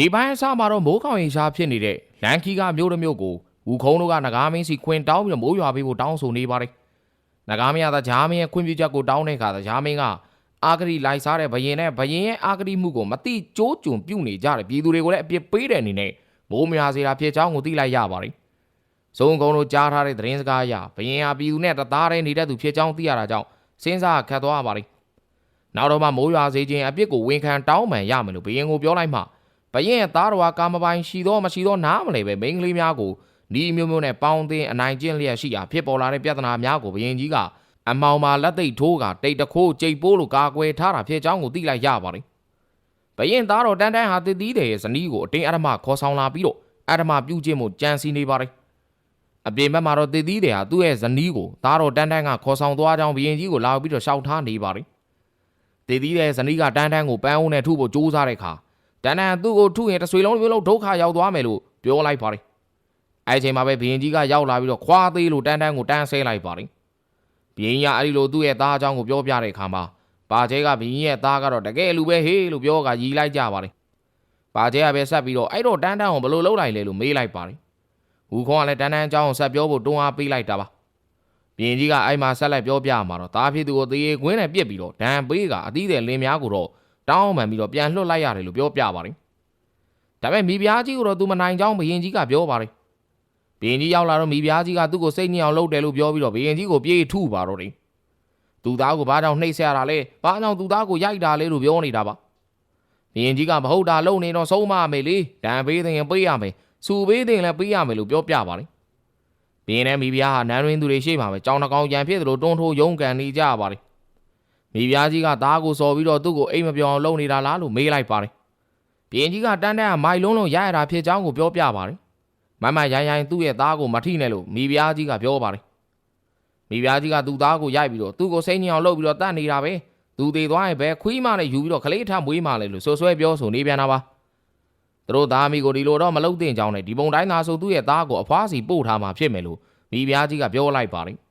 ဒီပိုင်းအစမှာတော့မိုးကောင်ရင်ရှားဖြစ်နေတဲ့လန်ကီကမျိုးတစ်မျိုးကိုဝူခုံးတို့ကနဂါမင်းစီခွင်တောင်းပြီးတော့မိုးရွာပေးဖို့တောင်းဆိုနေပါတယ်။နဂါမင်းကသာဂျာမင်းရဲ့ခွင့်ပြုချက်ကိုတောင်းတဲ့အခါသာဂျာမင်းကအာဂရီလိုက်စားတဲ့ဘရင်နဲ့ဘရင်ရဲ့အာဂရီမှုကိုမတိကျိုးကျွံပြုတ်နေကြတယ်ပြည်သူတွေကိုလည်းအပြစ်ပေးတဲ့အနေနဲ့မိုးမရွာစေတာဖြစ်ကြောင်းကိုသိလိုက်ရပါတယ်။ဇုံကုန်းတို့ကြားထားတဲ့သတင်းစကားအရဘရင်ဟာပြည်သူနဲ့တသားတည်းနေတဲ့သူဖြစ်ကြောင်းသိရတာကြောင့်စဉ်းစားခတ်သွားပါတယ်။နောက်တော့မှမိုးရွာစေခြင်းအပြစ်ကိုဝန်ခံတောင်းပန်ရမယ်လို့ဘရင်ကိုပြောလိုက်မှ ဘရင်ရဲ့သားတော်ဟာကာမပိုင်ရှိသောမရှိသောနားမလဲပဲမိန်းကလေးများကိုဒီမျိုးမျိုးနဲ့ပေါင်းသင်းအနိုင်ကျင့်လျက်ရှိရာဖြစ်ပေါ်လာတဲ့ပြဿနာများကိုဘရင်ကြီးကအမောင်မာလက်သိပ်ထိုးကတိတ်တခိုးကြိတ်ပိုးလိုကာကွယ်ထားတာဖြစ်ကြောင်းကိုသိလိုက်ရပါတယ်။ဘရင်သားတော်တန်းတန်းဟာတည်တည်တဲ့ဇနီးကိုအတင်းအဓမ္မခေါ်ဆောင်လာပြီးတော့အဓမ္မပြုခြင်းမှုကြံစီနေပါတယ်။အပြင်ဘက်မှာတော့တည်တည်တဲ့ဟာသူ့ရဲ့ဇနီးကိုသားတော်တန်းတန်းကခေါ်ဆောင်သွားကြောင်းဘရင်ကြီးကိုလာပြီးတော့ရှောက်ထားနေပါတယ်။တည်တည်တဲ့ဇနီးကတန်းတန်းကိုပန်းဦးနဲ့ထုဖို့ကြိုးစားတဲ့အခါ တန်တန်သူ့ကိုထုရင်တဆွေလုံးမျိုးလုံးဒုက္ခရောက်သွားမယ်လို့ပြောလိုက်ပါတယ်။အဲ့ဒီအချိန်မှာပဲဘရင်ကြီးကရောက်လာပြီးတော့ခွာသေးလို့တန်တန်ကိုတန်းဆဲလိုက်ပါတယ်။ဘရင်ကြီးကအဲ့ဒီလိုသူ့ရဲ့သားအကြောင်းကိုပြောပြတဲ့အခါမှာပါကျဲကဘရင်ရဲ့သားကတော့တကယ်လူပဲဟေးလို့ပြောကရီလိုက်ကြပါတယ်။ပါကျဲကပဲဆက်ပြီးတော့အဲ့တော့တန်တန်ကိုဘယ်လိုလုပ်လိုက်လဲလို့မေးလိုက်ပါတယ်။ဟူခေါင်းကလည်းတန်တန်အကြောင်းကိုဆက်ပြောဖို့တွန်းအားပေးလိုက်တာပါ။ဘရင်ကြီးကအဲ့မှာဆက်လက်ပြောပြမှာတော့သားဖြစ်သူကိုသေရေခွင်းနဲ့ပြစ်ပြီးတော့ဒဏ်ပေးကအသီးတဲ့လင်းများကိုတော့ တောင်းမှန်ပြီးတော့ပြန်လွှတ်လိုက်ရတယ်လို့ပြောပြပါတယ်။ဒါပေမဲ့မိဖုရားကြီးကိုတော့သူမနိုင်ကြောင်းဘရင်ကြီးကပြောပါတယ်။ဘရင်ကြီးရောက်လာတော့မိဖုရားကြီးကသူ့ကိုစိတ်ညစ်အောင်လုပ်တယ်လို့ပြောပြီးတော့ဘရင်ကြီးကိုပြေးထုပါတော့တယ်။သူသားကိုဘာကြောင့်နှိပ်ဆက်ရတာလဲ။ဘာကြောင့်သူသားကိုရိုက်တာလဲလို့ပြောနေတာပါ။ဘရင်ကြီးကမဟုတ်တာလုပ်နေတော့ဆုံးမမယ်လေ။ဒဏ်ပေးတဲ့ရင်ပေးရမယ်။စူပေးတဲ့ရင်လည်းပေးရမယ်လို့ပြောပြပါတယ်။ဘရင်နဲ့မိဖုရားဟာနန်းရင်းသူတွေရှေ့မှာပဲကြောင်နှကောင်ကြံဖြစ်သလိုတွန်းထိုးရုံးကန်နေကြရပါတယ်။ မိဖုရားကြီးကသားကိုစော်ပြီးတော့သူ့ကိုအိမ်မပြောင်းအောင်လုပ်နေတာလားလို့မေးလိုက်ပါတယ်။ဘရင်ကြီးကတန်းတန်းကမိုင်လုံးလုံးရရတာဖြစ်ကြောင်းကိုပြောပြပါတယ်။မမရိုင်းရိုင်းသူ့ရဲ့သားကိုမထိနဲ့လို့မိဖုရားကြီးကပြောပါတယ်။မိဖုရားကြီးကသူ့သားကိုရိုက်ပြီးတော့သူ့ကိုစိတ်ညစ်အောင်လုပ်ပြီးတော့တတ်နေတာပဲ။သူသေးသွားရင်ပဲခွေးမနဲ့ယူပြီးတော့ခလေးထမွေးမလဲလို့ဆွဆွဲပြောဆိုနေပြန်တာပါ။သူတို့သားမိကိုဒီလိုတော့မလုပ်သင့်ကြောင်းနဲ့ဒီပုံတိုင်းသာဆိုသူ့ရဲ့သားကိုအဖွားစီပို့ထားမှာဖြစ်မယ်လို့မိဖုရားကြီးကပြောလိုက်ပါတယ်။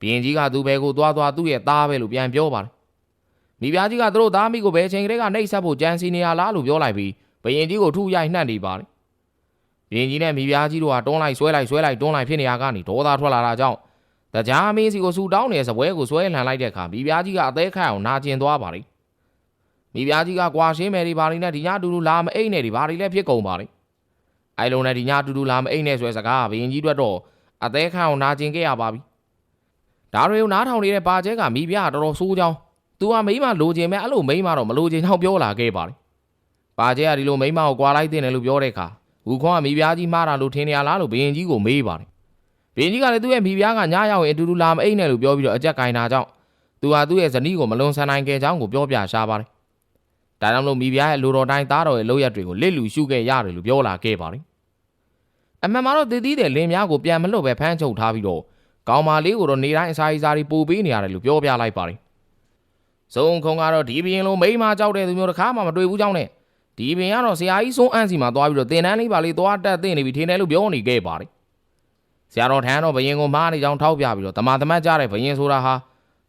ဘရင်ကြီးကသူ့ဘဲကိုသွားသွားသူ့ရဲ့သားပဲလို့ပြန်ပြောပါတယ်။မိဖုရားကြီးကသူတို့သားမိကိုဘယ်ချိန်ကလေးကနှိပ်စက်ဖို့ကြံစီနေရလားလို့ပြောလိုက်ပြီးဘရင်ကြီးကိုထုရိုက်နှံ့နေပါတယ်။ဘရင်ကြီးနဲ့မိဖုရားကြီးတို့ဟာတွန်းလိုက်ဆွဲလိုက်ဆွဲလိုက်တွန်းလိုက်ဖြစ်နေရကနေဒေါသထွက်လာတာကြောင့်တရားမင်းစီကိုဆူတောင်းနေတဲ့စပွဲကိုဆွဲလှန်လိုက်တဲ့အခါမိဖုရားကြီးကအသေးခတ်အောင်နာကျင်သွားပါတယ်။မိဖုရားကြီးကကွာရှင်းမယ်ဒီဘာတွေနဲ့ဒီညတူတူလာမအိတ်နဲ့ဒီဘာတွေလည်းဖြစ်ကုန်ပါတယ်။အဲလိုနဲ့ဒီညတူတူလာမအိတ်နဲ့ဆိုတဲ့စကားကဘရင်ကြီးတို့တော့အသေးခတ်အောင်နာကျင်ခဲ့ရပါပြီ။ ဒါတွေကိုနားထောင်နေတဲ့ပါကျဲကမိဖုရားကတော်တော်ဆိုးကြောင်း။ "तू ကမိန်းမလိုချင်မဲ့အဲ့လိုမိန်းမတော့မလိုချင်ကြောင်းပြောလာခဲ့ပါတယ်။ပါကျဲကဒီလိုမိန်းမကိုကြွာလိုက်တဲ့တယ်လို့ပြောတဲ့အခါဝူခွန်ကမိဖုရားကြီးမှားတာလို့ထင်နေရလားလို့ဘရင်ကြီးကိုမေးပါတယ်။ဘရင်ကြီးကလည်းသူ့ရဲ့မိဖုရားကညရောက်ရင်အတူတူလာမအိတ်နဲ့လို့ပြောပြီးတော့အကြက်ကင်တာကြောင့်သူဟာသူ့ရဲ့ဇနီးကိုမလွန်ဆန်နိုင်ခဲ့ကြောင်းကိုပြောပြရှားပါတယ်။ဒါကြောင့်မလို့မိဖုရားရဲ့လူတော်တိုင်းသားတော်ရဲ့လောက်ရက်တွေကိုလစ်လူရှုခဲ့ရတယ်လို့ပြောလာခဲ့ပါတယ်။အမှန်မှာတော့တည်တည်တဲ့လင်းများကိုပြန်မလွတ်ပဲဖမ်းချုပ်ထားပြီးတော့ ကောင်မလေးကိုတော့နေတိုင်းအစာအစာတွေပို့ပေးနေရတယ်လို့ပြောပြလိုက်ပါတယ်။စုံခုံကတော့ဒီဘရင်လိုမိန်းမကြောက်တဲ့သူမျိုးတစ်ခါမှမတွေ့ဘူးကြောင်းနဲ့ဒီဘရင်ကတော့ဆရာကြီးစိုးအန့်စီမှာသွားပြီးတော့တင်တန်းလေးပါလေးသွားတက်သိနေပြီထင်တယ်လို့ပြောနေခဲ့ပါတယ်။ဆရာတော်ထန်းတော့ဘရင်ကိုမားနေကြောင်းထောက်ပြပြီးတော့တမန်တမတ်ကြတဲ့ဘရင်ဆိုတာဟာ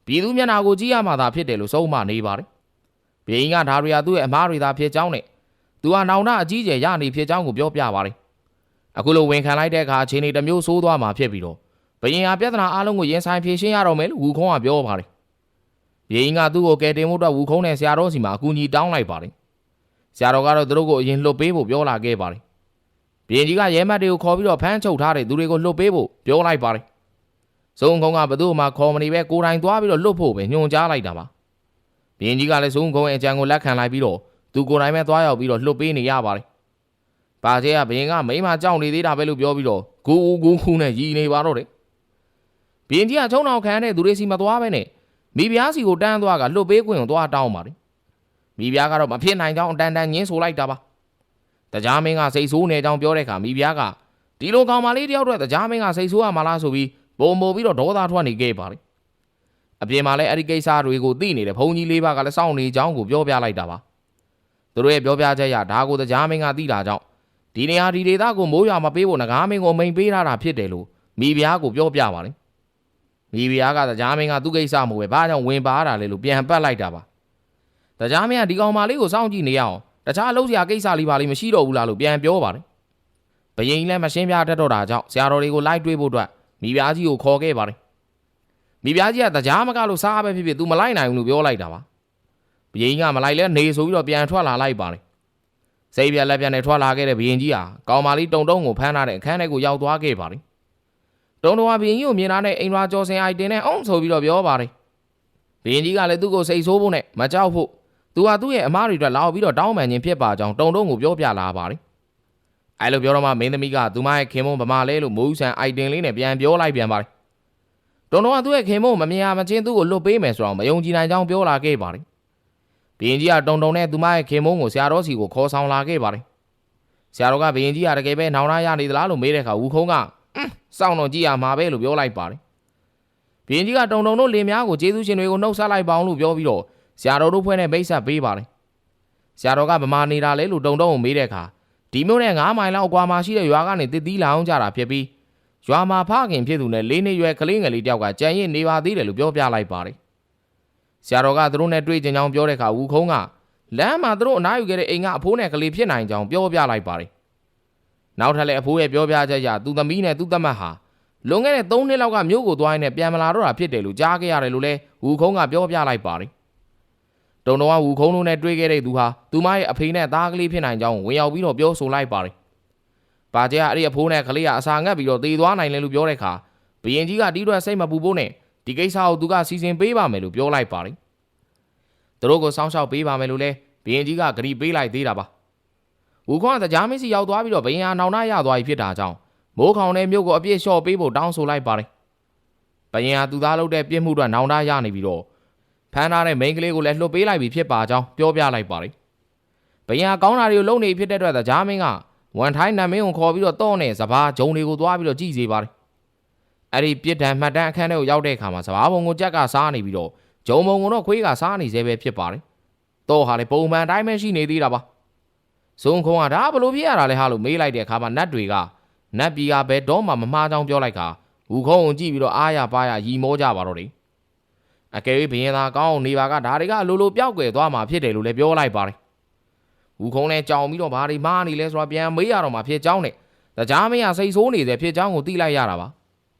ပြည်သူမျက်နာကိုကြည့်ရမှသာဖြစ်တယ်လို့ဆုံးမနေပါတယ်။ဘရင်ကဒါရီယာသူ့ရဲ့အမားတွေသာဖြစ်ကြောင်းနဲ့သူဟာနောင်တအကြီးကျယ်ရနေဖြစ်ကြောင်းကိုပြောပြပါတယ်။အခုလိုဝန်ခံလိုက်တဲ့အခါအချိန်တွေတစ်မျိုးဆိုးသွားမှာဖြစ်ပြီးတော့ ဘရင်ဟာပြဿနာအလုံးကိုရင်ဆိုင်ဖြေရှင်းရတော့မယ်လို့ဝူခုံးကပြောပါတယ်။ဘရင်ကသူ့ကိုကယ်တင်ဖို့အတွက်ဝူခုံးနဲ့ဆရာတော်စီမှာအကူအညီတောင်းလိုက်ပါတယ်။ဆရာတော်ကတော့သူတို့ကိုအရင်လှုပ်ပေးဖို့ပြောလာခဲ့ပါတယ်။ဘရင်ကြီးကရဲမတ်တွေကိုခေါ်ပြီးတော့ဖမ်းချုပ်ထားတဲ့သူတွေကိုလှုပ်ပေးဖို့ပြောလိုက်ပါတယ်။ဇုံခုံးကဘသူ့မှာခေါ်မနေပဲကိုယ်တိုင်သွားပြီးတော့လှုပ်ဖို့ပဲညွှန်ကြားလိုက်တာပါ။ဘရင်ကြီးကလည်းဇုံခုံးရဲ့အကြံကိုလက်ခံလိုက်ပြီးတော့သူကိုယ်တိုင်ပဲသွားရောက်ပြီးတော့လှုပ်ပေးနေရပါတယ်။။ပါကျဲကဘရင်ကမိန်းမကြောက်နေသေးတာပဲလို့ပြောပြီးတော့ဂူဂူခူနဲ့ရီနေပါတော့တယ်။ ဘရင်ကြီးကချုံအောင်ခံတဲ့သူတွေစီမသွားပဲနဲ့မိဖုရားစီကိုတန်းသွားကလှုပ်ပေးခွင့်ကိုသွားတောင်းပါတယ်။မိဖုရားကတော့မဖြစ်နိုင်ကြောင်းအတန်တန်ညင်းဆိုလိုက်တာပါ။တရားမင်းကစိတ်ဆိုးနေကြောင်းပြောတဲ့အခါမိဖုရားကဒီလိုကောင်မလေးတယောက်တော့တရားမင်းကစိတ်ဆိုးရမှာလားဆိုပြီးပုံပုံပြီးတော့ဒေါသထွက်နေခဲ့ပါတယ်။အပြင်မှာလည်းအဲ့ဒီကိစ္စတွေကိုသိနေတဲ့ဘုန်းကြီးလေးပါးကလည်းစောင့်နေကြောင်းကိုပြောပြလိုက်တာပါ။သူတို့ရဲ့ပြောပြချက်အရဒါကိုတရားမင်းကသိတာကြောင့်ဒီနေရာဒီဒေသကိုမိုးရွာမပေးဖို့ငကားမင်းကိုမိန်ပေးထားတာဖြစ်တယ်လို့မိဖုရားကိုပြောပြပါတယ်။ မိဖုရားကတရားမင်းကသူ့ကိစ္စမဟုတ်ပဲဘာကြောင့်ဝင်ပါတာလဲလို့ပြန်ပတ်လိုက်တာပါ။တရားမင်းကဒီကောင်မလေးကိုစောင့်ကြည့်နေရအောင်တခြားအလုပ်စရာကိစ္စလေးပါလိမ့်မရှိတော့ဘူးလားလို့ပြန်ပြောပါတယ်။ဘယင်းလည်းမရှင်းပြတတ်တော့တာကြောင့်ဆရာတော်တွေကိုလိုက်တွေးဖို့အတွက်မိဖုရားကြီးကိုခေါ်ခဲ့ပါတယ်။မိဖုရားကြီးကတရားမကလို့စားပဲဖြစ်ဖြစ် तू မလိုက်နိုင်ဘူးလို့ပြောလိုက်တာပါ။ဘယင်းကမလိုက်လဲနေဆိုပြီးတော့ပြန်ထွက်လာလိုက်ပါတယ်။စိတ်ပြက်လက်ပြက်နဲ့ထွက်လာခဲ့တဲ့ဘယင်းကြီးဟာကောင်မလေးတုံတုံကိုဖမ်းထားတဲ့အခန်းထဲကိုရောက်သွားခဲ့ပါတယ်။ တုံတုံကဘယင်းကြီးကိုမြင်လာတဲ့အိမ်ရွာကျော်စင်အိုက်တင်နဲ့အုံဆိုပြီးတော့ပြောပါတယ်။ဘယင်းကြီးကလည်းသူ့ကိုစိတ်ဆိုးဖို့နဲ့မကြောက်ဖို့သူကသူ့ရဲ့အမားတွေအတွက်လောက်ပြီးတော့တောင်းပန်ခြင်းဖြစ်ပါကြောင်းတုံတုံကိုပြောပြလာပါတယ်။အဲလိုပြောတော့မှမင်းသမီးကသူမရဲ့ခင်မုန်းဗမာလဲလို့မိုးဆန်အိုက်တင်လေးနဲ့ပြန်ပြောလိုက်ပြန်ပါတယ်။တုံတုံကသူ့ရဲ့ခင်မုန်းမမြင်ရမချင်းသူ့ကိုလွတ်ပေးမယ်ဆိုတော့မယုံကြည်နိုင်ကြောင်းပြောလာခဲ့ပါတယ်။ဘယင်းကြီးကတုံတုံနဲ့သူမရဲ့ခင်မုန်းကိုဆရာတော်စီကိုခေါ်ဆောင်လာခဲ့ပါတယ်။ဆရာတော်ကဘယင်းကြီးကတကယ်ပဲနောင်နာရနေသလားလို့မေးတဲ့အခါဝူခုံးကအင်း စောင့်တော့ကြည့်ရမှာပဲလို့ပြောလိုက်ပါတယ်။ဘယင်းကြီးကတုံတုံတို့လင်များကိုကျေးဇူးရှင်တွေကိုနှုတ်ဆက်လိုက်ပါအောင်လို့ပြောပြီးတော့ဆရာတော်တို့ဖွဲ့နဲ့မိတ်ဆက်ပေးပါတယ်။ဆရာတော်ကဗမာနေတာလဲလို့တုံတုံကိုမေးတဲ့အခါဒီမျိုးနဲ့9မိုင်လောက်အကွာမှာရှိတဲ့ရွာကနေတစ်သီးလောင်ကြတာဖြစ်ပြီးရွာမှာဖခင်ဖြစ်သူနဲ့လေးနှစ်ရွယ်ကလေးငယ်လေးတယောက်ကကြံရစ်နေပါသေးတယ်လို့ပြောပြလိုက်ပါတယ်။ဆရာတော်ကသူတို့နဲ့တွေ့ကြကြောင်းပြောတဲ့အခါဝူခုံးကလမ်းမှာသူတို့အနားယူခဲ့တဲ့အိမ်ကအဖိုးနဲ့ကလေးဖြစ်နိုင်ကြောင်းပြောပြလိုက်ပါတယ်။ နောက်ထပ်လည်းအဖိုးရဲ့ပြောပြချက်အရသူသမီးနဲ့သူ့သမက်ဟာလွန်ခဲ့တဲ့3နှစ်လောက်ကမြို့ကိုသွားရင်းနဲ့ပြန်မလာတော့တာဖြစ်တယ်လို့ကြားခဲ့ရတယ်လို့လည်းဝူခုံးကပြောပြလိုက်ပါတယ်။တုံတော်ကဝူခုံးတို့နဲ့တွေ့ခဲ့တဲ့သူဟာသူမရဲ့အဖေနဲ့သားကလေးဖြစ်နိုင်ကြောင်းဝင်ရောက်ပြီးတော့ပြောဆိုလိုက်ပါတယ်။ပါကျကအဲ့ဒီအဖိုးနဲ့ကလေးကအစာငတ်ပြီးတော့သေသွားနိုင်တယ်လို့ပြောတဲ့အခါဘယင်ကြီးကတီးတွက်စိတ်မပူဖို့နဲ့ဒီကိစ္စကိုသူကစီစဉ်ပေးပါမယ်လို့ပြောလိုက်ပါတယ်။သူတို့ကိုစောင့်ရှောက်ပေးပါမယ်လို့လည်းဘယင်ကြီးကဂရီပေးလိုက်သေးတာပါ။ ဝူခွန်ကကြားမင်းစီရောက်သွားပြီးတော့ဘယင်ဟာနောင်နာရသွားပြီဖြစ်တာကြောင့်မိုးခေါင်တဲ့မြို့ကိုအပြည့်လျှော့ပေးဖို့တောင်းဆိုလိုက်ပါတယ်။ဘယင်ဟာသူသားလုပ်တဲ့ပြစ်မှုတွေနောင်နာရနေပြီးတော့ဖမ်းထားတဲ့မိန်းကလေးကိုလည်းလှုပ်ပေးလိုက်ပြီဖြစ်ပါကြောင်းပြောပြလိုက်ပါတယ်။ဘယင်ဟာကောင်းတာတွေကိုလုပ်နေဖြစ်တဲ့အတွက်ကြားမင်းကဝန်ထိုင်းနတ်မင်းကိုခေါ်ပြီးတော့တော့နဲ့စဘာဂျုံတွေကိုသွားပြီးတော့ကြည့်စေပါတယ်။အဲ့ဒီပြစ်ဒဏ်မှတ်တမ်းအခန်းထဲကိုရောက်တဲ့အခါမှာစဘာဘုံကိုကြက်ကစားနေပြီးတော့ဂျုံဘုံကိုတော့ခွေးကစားနေသေးပဲဖြစ်ပါတယ်။တော့ဟာလေပုံမှန်တိုင်းပဲရှိနေသေးတာပါ။ ဇုံခုံကဒါဘလို့ဖြစ်ရတာလဲဟာလို့မေးလိုက်တဲ့အခါမှာနတ်တွေကနတ်ပြည်ကဘယ်တော့မှမမှားကြောင်းပြောလိုက်ခါဝူခုံးကိုကြည့်ပြီးတော့အားရပါရရီမောကြပါတော့တယ်။အကယ်၍ဘရင်သာကောင်းအောင်နေပါကဒါတွေကအလိုလိုပျောက်ကွယ်သွားမှာဖြစ်တယ်လို့လည်းပြောလိုက်ပါတယ်။ဝူခုံးလည်းကြောင်ပြီးတော့ဘာတွေမားနေလဲဆိုတာပြန်မေးရတော့မှဖြစ်ကြောင်းနဲ့တကြားမင်းကစိတ်ဆိုးနေတဲ့ဖြစ်ကြောင်းကိုသိလိုက်ရတာပါ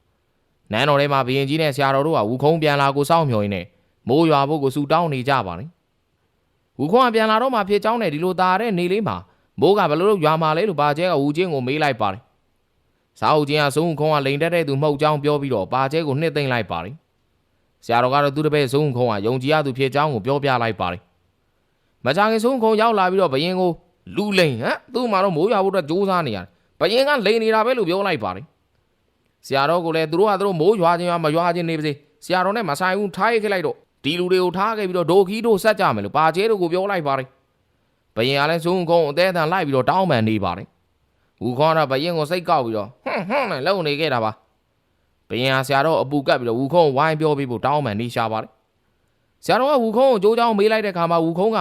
။နန်းတော်ထဲမှာဘရင်ကြီးနဲ့ဆရာတော်တို့ကဝူခုံးပြန်လာကိုစောင့်မျှော်ရင်းနဲ့မိုးရွာဖို့ကိုစူတောင်းနေကြပါတယ်။ဝူခုံးကပြန်လာတော့မှဖြစ်ကြောင်းနဲ့ဒီလိုတာတဲ့နေလေးမှာ မိုးကဘလို့လို့ရွာမှာလဲလို့ပါကျဲကဝူချင်းကိုမေးလိုက်ပါတယ်။စာအုပ်ချင်းကစုံခုံးကလိန်တက်တဲ့သူမှုတ်ကြောင်းပြောပြီးတော့ပါကျဲကိုနှစ်သိမ့်လိုက်ပါတယ်။ဆရာတော်ကတော့သူတပည့်စုံခုံးကယုံကြည်ရသူဖြစ်ကြောင်းကိုပြောပြလိုက်ပါတယ်။မကြခင်စုံခုံးရောက်လာပြီးတော့ဘရင်ကိုလူလိန်ဟမ်သူ့မှာတော့မိုးရွာဖို့အတွက်ကြိုးစားနေရတယ်။ဘရင်ကလိန်နေတာပဲလို့ပြောလိုက်ပါတယ်။ဆရာတော်ကလည်းသူတို့ကသူတို့မိုးရွာခြင်းရွာမရွာခြင်းနေပါစေ။ဆရာတော်နဲ့မဆိုင်ဘူးထားရခဲ့လိုက်တော့ဒီလူတွေကိုထားခဲ့ပြီးတော့ဒိုခီတို့ဆက်ကြမယ်လို့ပါကျဲတို့ကိုပြောလိုက်ပါတယ်။ ဘရင်ကလည်းစုံခုံးအသေးအတန်လိုက်ပြီးတော့တောင်းပန်နေပါတယ်။ဝူခေါ်တော့ဘရင်ကိုစိတ်ကောက်ပြီးတော့ဟွန်းဟွန်းနဲ့လုံနေခဲ့တာပါ။ဘရင်ဟာဆရာတော်အပူကပ်ပြီးတော့ဝူခုံးဝိုင်းပြောပြီးဖို့တောင်းပန်နေရှာပါတယ်။ဆရာတော်ကဝူခုံးကိုကြိုးချောင်းမေးလိုက်တဲ့ခါမှာဝူခုံးက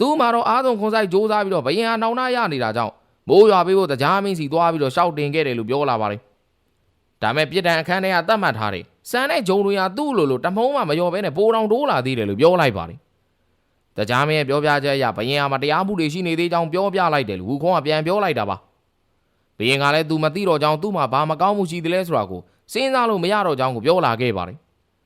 သူ့မှာတော့အားဆုံးခွန်ဆိုင်ကြိုးစားပြီးတော့ဘရင်ဟာနောင်နာရနေတာကြောင့်မိုးရွာပေးဖို့တရားမင်းစီသွားပြီးတော့ရှောက်တင်ခဲ့တယ်လို့ပြောလာပါတယ်။ဒါမဲ့ပြစ်ဒဏ်အခန်းထဲကတတ်မှတ်ထားတယ်။စံတဲ့ဂျုံတွေဟာသူ့လိုလိုတမုံးမှမလျော်ဘဲနဲ့ပိုးတောင်တိုးလာသေးတယ်လို့ပြောလိုက်ပါတယ်။ တရားမင်းရဲ့ပြောပြချက်အရဘရင်ဟာမတရားမှုတွေရှိနေသေးကြောင်းပြောပြလိုက်တယ်လို့ဝူခုံးကပြန်ပြောလိုက်တာပါ။ဘရင်ကလည်းသူမသိတော့ကြောင်းသူ့မှာဘာမကောင်းမှုရှိသလဲဆိုတာကိုစဉ်းစားလို့မရတော့ကြောင်းကိုပြောလာခဲ့ပါတယ်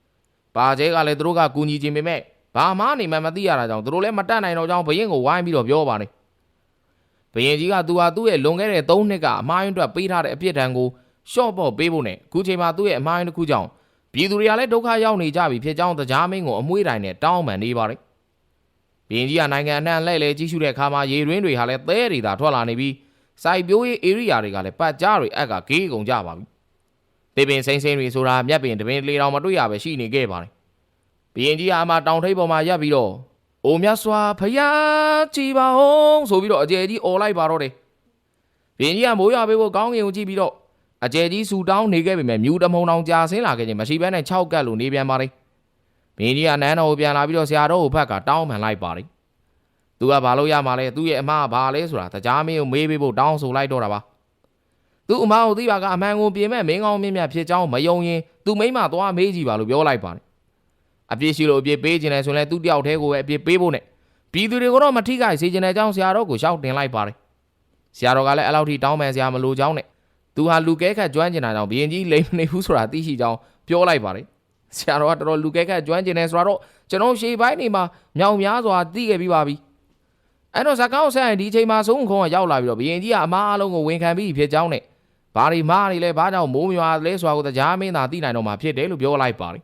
။ပါကျဲကလည်းသူတို့ကကူညီခြင်းပေမဲ့ဘာမှနေမှမသိရတာကြောင့်သူတို့လည်းမတတ်နိုင်တော့ကြောင်းဘရင်ကိုဝိုင်းပြီးတော့ပြောပါတယ်။ဘရင်ကြီးကသူဟာသူ့ရဲ့လွန်ခဲ့တဲ့၃နှစ်ကအမားယွန်းအတွက်ပေးထားတဲ့အပြစ်ဒဏ်ကိုရှော့ပေါ့ပေးဖို့နဲ့အခုချိန်မှာသူ့ရဲ့အမားယွန်းတစ်ခုကြောင့်ပြည်သူတွေကလည်းဒုက္ခရောက်နေကြပြီဖြစ်ကြောင်းတရားမင်းကိုအမွှေးတိုင်းနဲ့တောင်းပန်နေပါတယ်။ ဘရင်ကြီးကနိုင်ငံအနှံ့လှည့်လေကြီးရှုတဲ့အခါမှာရေရင်းတွေဟာလည်းသဲတွေသာထွက်လာနေပြီးစိုက်ပျိုးရေးဧရိယာတွေကလည်းပတ်ကြားတွေအက်ကဂေးကုန်ကြပါပြီတေပင်စိမ့်စိမ့်တွေဆိုတာမြက်ပင်တပင်လေတောင်မတွေ့ရပဲရှိနေခဲ့ပါတယ်ဘရင်ကြီးကအမတောင်ထိပ်ပေါ်မှာရပ်ပြီးတော့အိုမြတ်စွာဖယားကြည်ပါအောင်ဆိုပြီးတော့အကျယ်ကြီးអော်လိုက်ပါတော့တယ်ဘရင်ကြီးကမိုးရွာပေးဖို့ကောင်းကင်ကိုကြည့်ပြီးတော့အကျယ်ကြီးဆူတောင်းနေခဲ့ပေမဲ့မြူတမုံတောင်ကြာဆင်းလာခဲ့ခြင်းမရှိဘဲနဲ့6ကတ်လို့နေပြန်ပါတယ် ဘရင်ကြီးကနန်းတော်ကိုပြန်လာပြီးတော့ဆရာတော်ကိုဖက်ကတောင်းပန်လိုက်ပါတယ်သူကဘာလို့ရမှာလဲသူ့ရဲ့အမကဘာလဲဆိုတာတကြားမင်းကိုမေးပေးဖို့တောင်းဆိုလိုက်တော့တာပါသူ့အမကိုသိပါကအမှန်ကိုပြင်မဲ့မင်းကောင်းမင်းမြတ်ဖြစ်ကြောင်းမယုံရင်သူ့မိမသွားမေးကြည့်ပါလို့ပြောလိုက်ပါတယ်အပြစ်ရှိလို့အပြစ်ပေးခြင်းလဲဆိုရင်လည်းသူ့တယောက်တည်းကိုပဲအပြစ်ပေးဖို့နဲ့ပြည်သူတွေကိုတော့မထိခိုက်စေခြင်းတဲ့အကြောင်းဆရာတော်ကိုရှောက်တင်လိုက်ပါတယ်ဆရာတော်ကလည်းအဲ့လောက်ထိတောင်းပန်ဆရာမလိုကြောင်းနဲ့သူဟာလူကဲခတ်ကျွမ်းကျင်တာကြောင့်ဘရင်ကြီးလိမ့်မနေဘူးဆိုတာသိရှိကြောင်းပြောလိုက်ပါတယ် ဆရာတော်ကတော်တော်လူကဲခတ်ကျွမ်းကျင်တယ်ဆိုတော့ကျွန်တော်ရှေ့ပိုင်းနေမှာမြောင်များစွာသိခဲ့ပြီးပါပြီအဲ့တော့ဇကောင်းဆက်ရင်ဒီချိန်မှာဆုံးခုံကရောက်လာပြီးတော့ဘရင်ကြီးကအမားအလုံးကိုဝန်ခံပြီးဖြစ်ကြောင်းနဲ့ဘာဒီမားနေလဲဘာကြောင့်မိုးမရွာလဲဆိုတာကိုတရားမင်းသာသိနိုင်တော့မှာဖြစ်တယ်လို့ပြောလိုက်ပါတယ်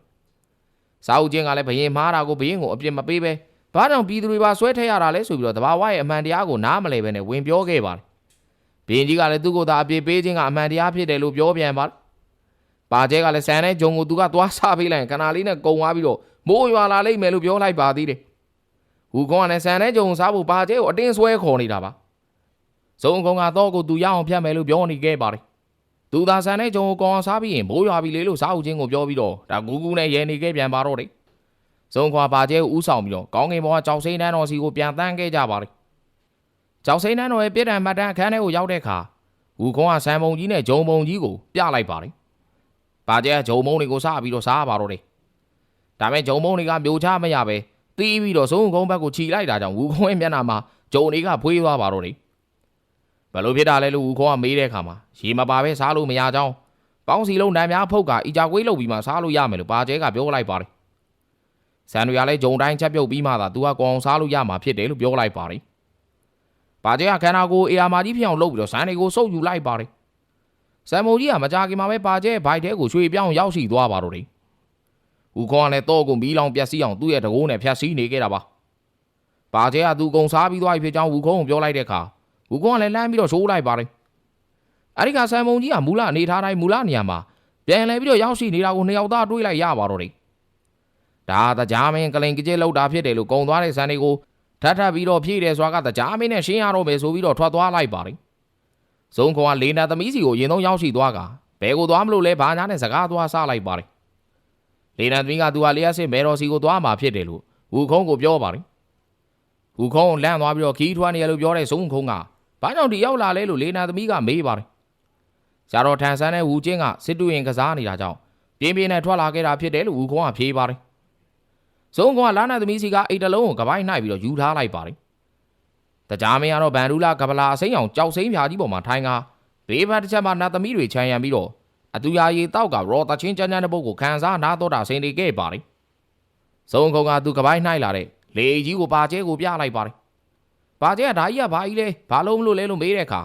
စာအုပ်ချင်းကလည်းဘရင်မားတာကိုဘရင်ကိုအပြစ်မပေးပဲဘာကြောင့်ပြည်သူတွေပါဆွဲထည့်ရတာလဲဆိုပြီးတော့တဘာဝရဲ့အမှန်တရားကိုနားမလည်ပဲနဲ့ဝင်ပြောခဲ့ပါတယ်ဘရင်ကြီးကလည်းသူ့ကိုယ်သာအပြစ်ပေးခြင်းကအမှန်တရားဖြစ်တယ်လို့ပြောပြန်ပါတယ် ပါကျဲကလည်းဆန်တဲ့ဂျုံကိုသူကသွားစားပေးလိုက်ရင်ခဏလေးနဲ့ကုံသွားပြီးတော့မိုးရွာလာလိမ့်မယ်လို့ပြောလိုက်ပါသေးတယ်ဟူကွန်ကလည်းဆန်တဲ့ဂျုံကိုစားဖို့ပါကျဲကိုအတင်းဆွဲခေါ်နေတာပါဇုံကုံကတော့ကိုသူရအောင်ဖြတ်မယ်လို့ပြောနေခဲ့ပါတယ်သူသာဆန်တဲ့ဂျုံကိုကောင်းအောင်စားပြီးရင်မိုးရွာပြီလေလို့စားဦးချင်းကိုပြောပြီးတော့ဒါကူကူနဲ့ရဲနေခဲ့ပြန်ပါတော့တယ်ဇုံခွာပါကျဲကိုဥဆောင်ပြီးတော့ကောင်းကင်ဘောကကြောက်စိမ့်တန်းတော်စီကိုပြန်တန်းခဲ့ကြပါတယ်။ကြောက်စိမ့်တန်းတော်ရဲ့ပြည်တံမှတ်တမ်းအခန်းထဲကိုရောက်တဲ့အခါဝူခွန်ကဆန်မုံကြီးနဲ့ဂျုံမုံကြီးကိုပြလိုက်ပါတယ်။ ပါကျဲကဂျုံမုံတွေကိုစားပြီးတော့စားပါတော့တယ်။ဒါမဲ့ဂျုံမုံတွေကမျိုးချမရပဲတီးပြီးတော့ဇုံကုန်းဘက်ကိုခြိလိုက်တာကြောင့်ဝူခွန်ရဲ့မျက်နှာမှာဂျုံတွေကဖွေးသွားပါတော့တယ်။ဘလို့ဖြစ်တာလဲလို့ဝူခွန်ကမေးတဲ့အခါမှာရေမပါပဲစားလို့မရကြောင်းပေါင်းစီလုံးနံများဖုတ်ကအီကြကွေးလုပ်ပြီးမှစားလို့ရမယ်လို့ပါကျဲကပြောလိုက်ပါတယ်ဆန်တွေကလည်းဂျုံတိုင်းချက်ပြုတ်ပြီးမှသာသူကကောင်းအောင်စားလို့ရမှာဖြစ်တယ်လို့ပြောလိုက်ပါတယ်။ဘာကျဲကခန္ဓာကိုယ်အေယာမာကြီးဖြစ်အောင်လုပ်ပြီးတော့ဆန်တွေကိုစုပ်ယူလိုက်ပါတယ်။ ဆန်မုံကြီးကမကြခင်မှာပဲဘာကျဲဘိုက်တဲကိုရွှေပြောင်းရောက်ရှိသွားပါတော့တယ်။ဦးခေါန်ကလည်းတော့ကုန်ပြီးလောင်ပြက်စီးအောင်သူ့ရဲ့တကိုးနဲ့ဖြတ်စီးနေခဲ့တာပါ။ဘာကျဲကသူကုံစားပြီးသွားပြီဖြစ်ကြောင်းဦးခေါန်ကိုပြောလိုက်တဲ့အခါဦးခေါန်ကလည်းလမ်းပြီးတော့ရှိုးလိုက်ပါတယ်။အဲဒီကဆန်မုံကြီးကမူလအနေထားတိုင်းမူလနေရာမှာပြန်လဲပြီးတော့ရောက်ရှိနေတာကိုနှစ်ယောက်သားတွေးလိုက်ရပါတော့တယ်ဒါတကြားမင်းကလိန်ကကြဲလောက်တာဖြစ်တယ်လို့ကုံသွားတဲ့ဇန်တွေကိုထပ်ထပ်ပြီးတော့ဖြည့်တယ်ဆိုတာကတကြားမင်းနဲ့ရှင်းရတော့မယ်ဆိုပြီးတော့ထွက်သွားလိုက်ပါတယ်။ ဇုံခွန်ကလေနာသမီးစီကိုရင်သုံးရောက်ရှိသွားကဘဲကိုသွားမလို့လဲဘာညာနဲ့စကားသွားဆလိုက်ပါတယ်။လေနာသမီးကသူဟာလျှက်စစ်မဲတော်စီကိုသွားမှာဖြစ်တယ်လို့ဝူခုံးကိုပြောပါတယ်။ဝူခုံးလန့်သွားပြီးတော့ခီးထွားနေရလို့ပြောတဲ့ဇုံခုံးကဘာကြောင့်ဒီရောက်လာလဲလို့လေနာသမီးကမေးပါတယ်။ဇာတော်ထန်ဆန်းတဲ့ဝူချင်းကစစ်တူရင်ကစားနေတာကြောင့်ပြင်းပြင်းနဲ့ထွက်လာခဲ့တာဖြစ်တယ်လို့ဝူခုံးကဖြေပါတယ်။ဇုံကွာလာနာသမီးစီကအိတ်တလုံးကိုကပိုင်းနှိုက်ပြီးတော့ယူထားလိုက်ပါတယ်။ တကြားမင်းကတော့ဗန်ဒူလာကပလာအစိမ်းအောင်ကြောက်စိမ်းဖြာကြီးပေါ်မှာထိုင်ကဘေးဘက်တစ်ချက်မှာနတ်သမီးတွေခြံရံပြီးတော့အတူယာရီတောက်ကရောတချင်းချမ်းချမ်းတဲ့ပုတ်ကိုခံစားနာတော့တာဆင်နေခဲ့ပါတယ်။ဇုံခုံကသူကပိုင်းနှိုက်လာတဲ့လေကြီးကိုပါကျဲကိုပြလိုက်ပါတယ်။ပါကျဲကဒါကြီးကဘာကြီးလဲဘာလို့မလို့လဲလို့မေးတဲ့အခါ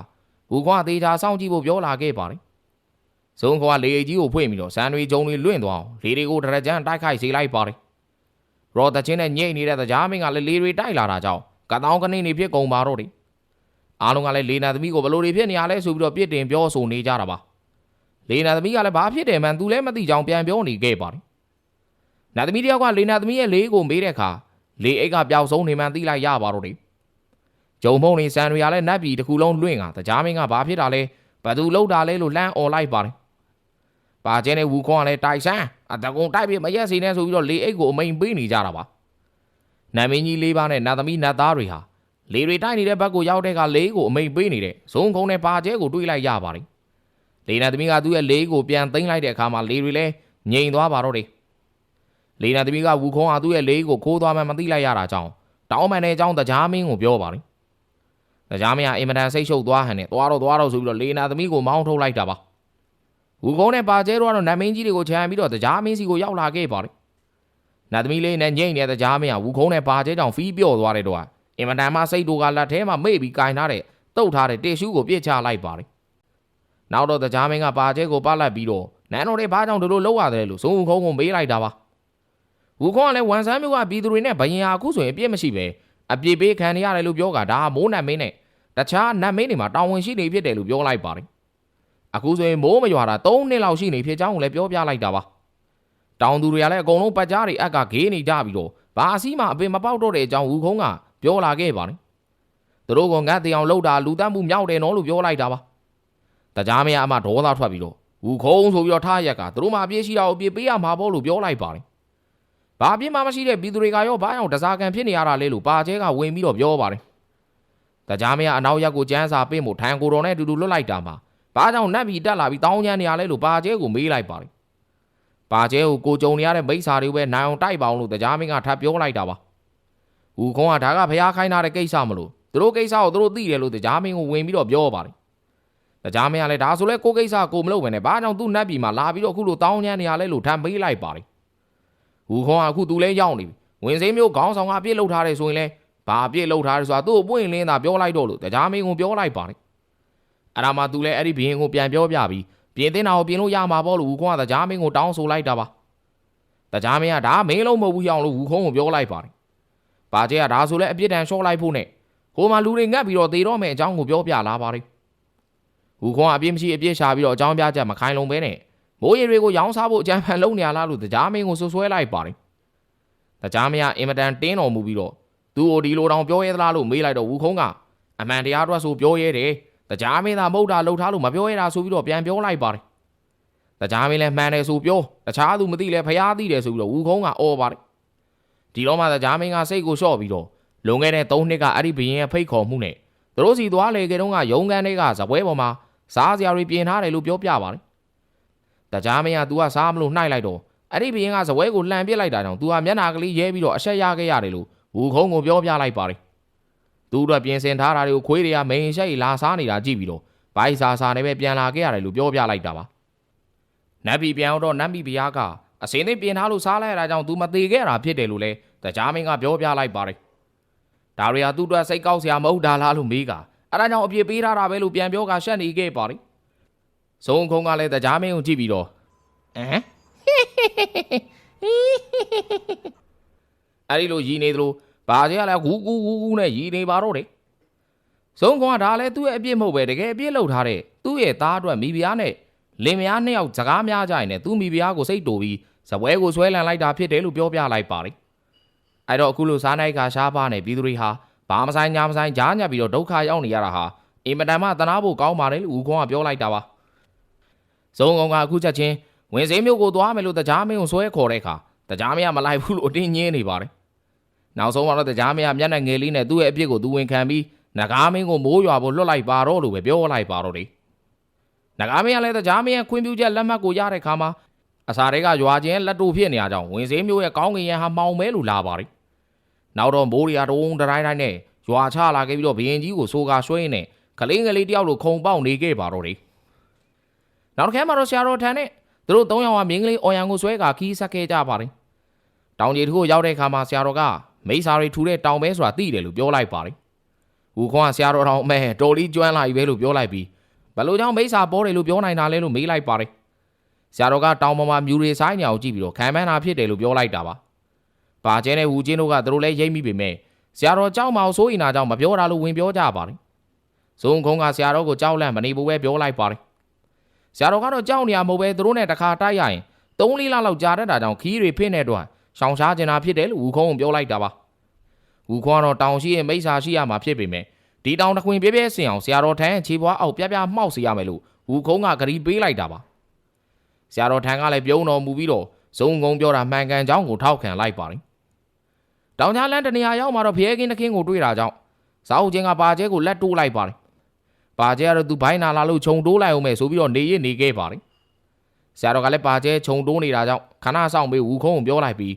ဘူကွာသေးချာစောင့်ကြည့်ဖို့ပြောလာခဲ့ပါတယ်။ဇုံခွာလေကြီးကိုဖွင့်ပြီးတော့စံတွေဂျုံတွေလွင့်သွားအောင်လေတွေကိုဒရကြံတိုက်ခိုက်စေလိုက်ပါတယ်ရောတချင်းနဲ့ညိတ်နေတဲ့ကြားမင်းကလည်းလေတွေတိုက်လာတာကြောင့် ကတောင်းကနေနေဖြစ်ကုန်ပါတော့တယ်အားလုံးကလည်းလေနာသမီးကိုဘလို့တွေဖြစ်နေရလဲဆိုပြီးတော့ပြစ်တင်ပြောဆိုနေကြတာပါလေနာသမီးကလည်းဘာဖြစ်တယ်မှန်သူလည်းမသိကြောင်ပြန်ပြောနေခဲ့ပါတယ်နာသမီးတယောက်ကလေနာသမီးရဲ့လေးကိုမေးတဲ့အခါလေအိတ်ကပျောက်ဆုံးနေမှန်သိလိုက်ရပါတော့တယ်ဂျုံမုံနေစံတွေကလည်းနတ်ပြည်တစ်ခုလုံးလွင့်ကကြားမင်းကဘာဖြစ်တာလဲဘသူလောက်တာလဲလို့လှမ်းអော်လိုက်ပါတယ်ပါကျဲနဲ့ဝူခွန်ကလည်းတိုက်ဆန်းအတကုံတိုက်ပြီးမရက်စီနဲ့ဆိုပြီးတော့လေအိတ်ကိုအမိန်ပေးနေကြတာပါ နတ်မင်းကြီးလေးပါးနဲ့နတ်သမီးနတ်သားတွေဟာလေတွေတိုက်နေတဲ့ဘက်ကိုရောက်တဲ့ကလေးကိုအမိန်ပေးနေတဲ့ဇုံခုံနဲ့ပါကျဲကိုတွေးလိုက်ရပါတယ်။လေနတ်သမီးကသူ့ရဲ့လေးကိုပြန်သိမ်းလိုက်တဲ့အခါမှာလေတွေလည်းငြိမ်သွားပါတော့တယ်။လေနတ်သမီးကဝူခုံးဟာသူ့ရဲ့လေးကိုခိုးသွားမှမသိလိုက်ရတာကြောင့်တောင်းပန်တဲ့အကြောင်းတရားမင်းကိုပြောပါတယ်။တရားမင်းကအင်မတန်စိတ်ရှုပ်သွားဟန်နဲ့သွားတော့သွားတော့ဆိုပြီးတော့လေနတ်သမီးကိုမောင်းထုတ်လိုက်တာပါ။ဝူခုံးနဲ့ပါကျဲတို့ကတော့နတ်မင်းကြီးတွေကိုခြံပြီးတော့တရားမင်းစီကိုရောက်လာခဲ့ပါတယ်။ နတ်သမီးလေးနဲ့ညိတ်နေတဲ့ကြားမင်းကဝူခုံးနဲ့ပါကျဲကြောင့်ဖီးပြော့သွားတဲ့တော့အင်မတန်မှစိတ်တို့ကလက်ထဲမှာမေ့ပြီးကင်ထားတဲ့တုတ်ထားတဲ့တေရှူးကိုပြစ်ချလိုက်ပါတယ်။နောက်တော့ကြားမင်းကပါကျဲကိုပတ်လိုက်ပြီးတော့နန်းတော်တွေဘာကြောင့်ဒီလိုလုပ်ရတယ်လို့ဇုံဝူခုံးကိုမေးလိုက်တာပါ။ဝူခုံးကလည်းဝန်ဆန်းမျိုးကပြည်သူတွေနဲ့ဘယင်ဟာအခုဆိုရင်အပြစ်မရှိပဲအပြစ်ပေးခံရရတယ်လို့ပြောကဒါဟာမိုးနတ်မင်းနဲ့တခြားနတ်မင်းတွေမှာတာဝန်ရှိနေဖြစ်တယ်လို့ပြောလိုက်ပါတယ်အခုဆိုရင်မိုးမရွာတာ3နှစ်လောက်ရှိနေဖြစ်ကြောင်းကိုလည်းပြောပြလိုက်တာပါ တောင်သူတွေကလည်းအကုန်လုံးပတ်ကြားတွေအက်ကဂေးနေကြပြီးတော့ဘာအစည်းမှအပင်မပေါက်တော့တဲ့အကြောင်းဦးခုံးကပြောလာခဲ့ပါတယ်သူတို့ကငတ်တရားလှုပ်တာလူတတ်မှုမြောက်တယ်နော်လို့ပြောလိုက်တာပါတကြားမရအမဒေါသထွက်ပြီးတော့ဦးခုံးဆိုပြီးတော့ထားရက်ကသူတို့မှအပြည့်ရှိတာကိုအပြည့်ပေးရမှာပေါ့လို့ပြောလိုက်ပါတယ်ဘာအပြည့်မှမရှိတဲ့ပြည်သူတွေကရောဘာအောင်တစားကန်ဖြစ်နေရတာလဲလို့ပါကျဲကဝင်ပြီးတော့ပြောပါတယ်။တကြားမရအနောက်ရက်ကိုကျန်းစာပေးမှုထန်ကိုတော်နဲ့အတူတူလွတ်လိုက်တာမှာဘာကြောင့်နတ်ပြည်တက်လာပြီးတောင်းချမ်းနေရလဲလို့ပါကျဲကိုမေးလိုက်ပါတယ်။ ပါကျဲကိုကိုကြုံနေရတဲ့မိစ္ဆာတွေပဲနိုင်အောင်တိုက်ပါအောင်လို့တကြားမင်းကထပ်ပြောလိုက်တာပါ။ဦးခုံးကဒါကဖျားခိုင်းထားတဲ့ကိစ္စမလို့သူတို့ကိစ္စကိုသူတို့သိတယ်လို့တကြားမင်းကိုဝင်ပြီးတော့ပြောပါတယ်။တကြားမင်းကလည်းဒါဆိုလဲကိုကိစ္စကိုမလုပ်ဘဲနဲ့ဘာကြောင့်သူ့နတ်ပြည်မှာလာပြီးတော့အခုလိုတောင်းချမ်းနေရလဲလို့ထပ်မေးလိုက်ပါတယ်။ဦးခုံးကအခုသူလဲရောက်နေပြီ။ဝင်စိမ်းမျိုးခေါင်းဆောင်ကအပြစ်လုပ်ထားတယ်ဆိုရင်လဲဘာအပြစ်လောက်ထားတယ်ဆိုတာသူ့ကိုပွင့်လင်းတာပြောလိုက်တော့လို့တရားမင်းကိုပြောလိုက်ပါတယ်အဲ့ဒါမှသူလည်းအဲ့ဒီဘရင်ကိုပြန်ပြောပြပြီး ပြင်တင်တာကိုပြင်လို့ရမှာပေါ့လို့ဦးခွန်ကတရားမင်းကိုတောင်းဆိုလိုက်တာပါတရားမင်းကဒါမင်းလုံးမဟုတ်ဘူးဟောင်းလို့ဦးခုံးကိုပြောလိုက်ပါတယ်ပါကျဲကဒါဆိုလဲအပြစ်ဒဏ်လျှော့လိုက်ဖို့နဲ့ဟိုမှာလူတွေငတ်ပြီးတော့သေတော့မယ်အကြောင်းကိုပြောပြလာပါတယ်ဦးခွန်ကအပြစ်မရှိအပြစ်ရှာပြီးတော့အကြောင်းပြချက်မခိုင်လုံပဲနဲ့မိုးရေတွေကိုရောင်းစားဖို့အကြံဖန်လုပ်နေရလားလို့တရားမင်းကိုဆွဆွဲလိုက်ပါတယ်တရားမင်းကအင်မတန်တင်းတော်မူပြီးတော့သူ့ကိုဒီလိုတောင်ပြောရဲသလားလို့မေးလိုက်တော့ဝူခုံးကအမှန်တရားအတွက်ဆိုပြောရဲတယ်။ တရားမင်းသာမဟုတ်တာလှုပ်ထားလို့မပြောရတာဆိုပြီးတော့ပြန်ပြောလိုက်ပါတယ်။တရားမင်းလည်းမှန်တယ်ဆိုပြောတခြားသူမသိလဲဖျားသိတယ်ဆိုပြီးတော့ဝူခုံးကအော်ပါတယ်။ဒီတော့မှတရားမင်းကစိတ်ကိုလျှော့ပြီးတော့လွန်ခဲ့တဲ့၃နှစ်ကအဲ့ဒီဘရင်ရဲ့ဖိတ်ခေါ်မှုနဲ့သူတို့စီသွားလေကြတုန်းကရုံကန်တွေကဇပွဲပေါ်မှာစားစရာတွေပြင်ထားတယ်လို့ပြောပြပါတယ်။တရားမင်းက तू ကစားမလို့နှိုက်လိုက်တော့အဲ့ဒီဘရင်ကဇပွဲကိုလှန်ပစ်လိုက်တာကြောင့် तू ကမျက်နှာကလေးရဲပြီးတော့အဆက်ရခဲ့ရတယ်လို့ဝူခုံးကိုပြောပြလိုက်ပါတယ် သူတို့ပြင်ဆင်ထားတာတွေကိုခွေးတွေကမိန်ရှိတ်လာစားနေတာကြည့်ပြီးတော့ဘိုက်စာစာနဲ့ပဲပြန်လာခဲ့ရတယ်လို့ပြောပြလိုက်တာပါနတ်ပြည်ပြန်တော့နတ်ပြည်ဘုရားကအစင်းသိပြင်ထားလို့စားလိုက်ရတာကြောင့် तू မသေးခဲ့တာဖြစ်တယ်လို့လဲတရားမင်းကပြောပြလိုက်ပါတယ်ဒါတွေကသူ့အတွက်စိတ်ကောက်စရာမဟုတ်တာလားလို့မေးကအဲ့ဒါကြောင့်အပြစ်ပေးထားတာပဲလို့ပြန်ပြောကရှက်နေခဲ့ပါတယ်ဇုံခုံးကလည်းတရားမင်းကိုကြည့်ပြီးတော့ဟမ်အဲ့ဒီလိုရည်နေသလို ဘာကြီးကလည်းဂူးဂူးဂူးဂူးနဲ့ရည်နေပါတော့တယ်။ဇုံကောင်ကဒါလည်းသူ့ရဲ့အပြစ်မဟုတ်ပဲတကယ်အပြစ်လုပ်ထားတဲ့သူ့ရဲ့သားအတွက်မိဖုရားနဲ့လင်မယားနှစ်ယောက်စကားများကြရင်လည်းသူ့မိဖုရားကိုစိတ်တူပြီးဇပွဲကိုဆွဲလန်လိုက်တာဖြစ်တယ်လို့ပြောပြလိုက်ပါတယ်။အဲ့တော့အခုလိုစားနိုင်ကရှားပါနဲ့ပြည်သူတွေဟာဘာမဆိုင်ညာမဆိုင်ကြားညပ်ပြီးတော့ဒုက္ခရောက်နေရတာဟာအင်မတန်မှသနာဖို့ကောင်းပါတယ်လို့ဦးခေါင်းကပြောလိုက်တာပါ။ဇုံကောင်ကအခုချက်ချင်းဝင်စိမ်းမျိုးကိုသွားမယ်လို့တရားမင်းကိုဆွဲခေါ်တဲ့အခါတရားမင်းကမလိုက်ဘူးလို့အတင်းညင်းနေပါတယ်။ နောက်ဆုံးတော့တရားမင်းကမျက်နှာငယ်လေးနဲ့သူ့ရဲ့အပြစ်ကိုသူဝန်ခံပြီးနဂါမင်းကိုမိုးရွာဖို့လွတ်လိုက်ပါတော့လို့ပဲပြောလိုက်ပါတော့တယ်။နဂါမင်းကလည်းတရားမင်းရဲ့ခွင့်ပြုချက်လက်မှတ်ကိုရတဲ့ခါမှာအစာတွေကရွာချင်းလက်တူဖြစ်နေရကြောင်းဝင်စည်းမျိုးရဲ့ကောင်းကင်ရန်ဟာမှောင်မဲလို့လာပါတယ်။နောက်တော့မိုးရီယာတုံးတိုင်းတိုင်းနဲ့ရွာချလာခဲ့ပြီးတော့ဘရင်ကြီးကိုစိုးကာရွှဲနေကလေးငယ်လေးတယောက်လိုခုံပေါက်နေခဲ့ပါတော့တယ်။နောက်တစ်ခါမှတော့ဆရာတော်ထံနဲ့သူတို့သုံးယောက်ကမြင်းကလေးအော်ရန်ကိုဆွဲကာခီးဆက်ခဲ့ကြပါတယ်။တောင်ကြီးတစ်ခုရောက်တဲ့အခါမှာဆရာတော်က မိစ္ဆာတွေထူတဲ့တောင်ပဲဆိုတာသိတယ်လို့ပြောလိုက်ပါတယ်။ဦးခွန်ကဆရာတော်တော်အမဲတော်လီကျွမ်းလာပြီပဲလို့ပြောလိုက်ပြီးဘလို့ကြောင့်မိစ္ဆာပေါ်တယ်လို့ပြောနိုင်တာလဲလို့မေးလိုက်ပါတယ်။ဆရာတော်ကတောင်ပေါ်မှာမြူတွေဆိုင်နေအောင်ကြည့်ပြီးတော့ခံမန်းတာဖြစ်တယ်လို့ပြောလိုက်တာပါ။ပါကျဲနဲ့ဝူချင်းတို့ကသူတို့လည်းရိပ်မိပေမဲ့ဆရာတော်ကြောက်မအောင်စိုးရင်နာကြောင့်မပြောတာလို့ဝင်ပြောကြပါတယ်။ဇုံခုံးကဆရာတော်ကိုကြောက်လန့်မနေဘူးပဲပြောလိုက်ပါတယ်။ဆရာတော်ကတော့ကြောက်နေရမဟုတ်ပဲသူတို့နဲ့တခါတိုက်ရရင်၃လလလောက်ကြာတတ်တာကြောင့်ခီးတွေဖိနေတော့ ရှောင်ရှားကျင်တာဖြစ်တယ်လို့ဝူခုံးကပြောလိုက်တာပါ။ဝူခွန်ကတော့တောင်ရှိရဲ့မိစ္ဆာရှိရမှာဖြစ်ပေမဲ့ဒီတောင်တစ်ခွင်ပြဲပြဲစင်အောင်ဆရာတော်ထန်းခြေပွားအောက်ပြပြမှောက်စေရမယ်လို့ဝူခုံးကဂရီပေးလိုက်တာပါ။ဆရာတော်ထန်းကလည်းပြုံးတော်မူပြီးတော့ဇုံကုံပြောတာမှန်ကန်ကြောင်းကိုထောက်ခံလိုက်ပါတယ်။တောင်ချလန်းတနေရာရောက်မှာတော့ဖျဲကင်းတခင်းကိုတွေ့တာကြောင့်ဇာအုပ်ချင်းကပါကျဲကိုလက်တိုးလိုက်ပါတယ်။ပါကျဲကတော့သူဘိုင်းနာလာလို့ခြုံတိုးလိုက်အောင်မယ်ဆိုပြီးတော့နေရနေခဲ့ပါတယ်။ဆရာတော်ကလည်းပါကျဲခြုံတိုးနေတာကြောင့်ခဏဆောင်ပြီးဝူခုံးကိုပြောလိုက်ပြီး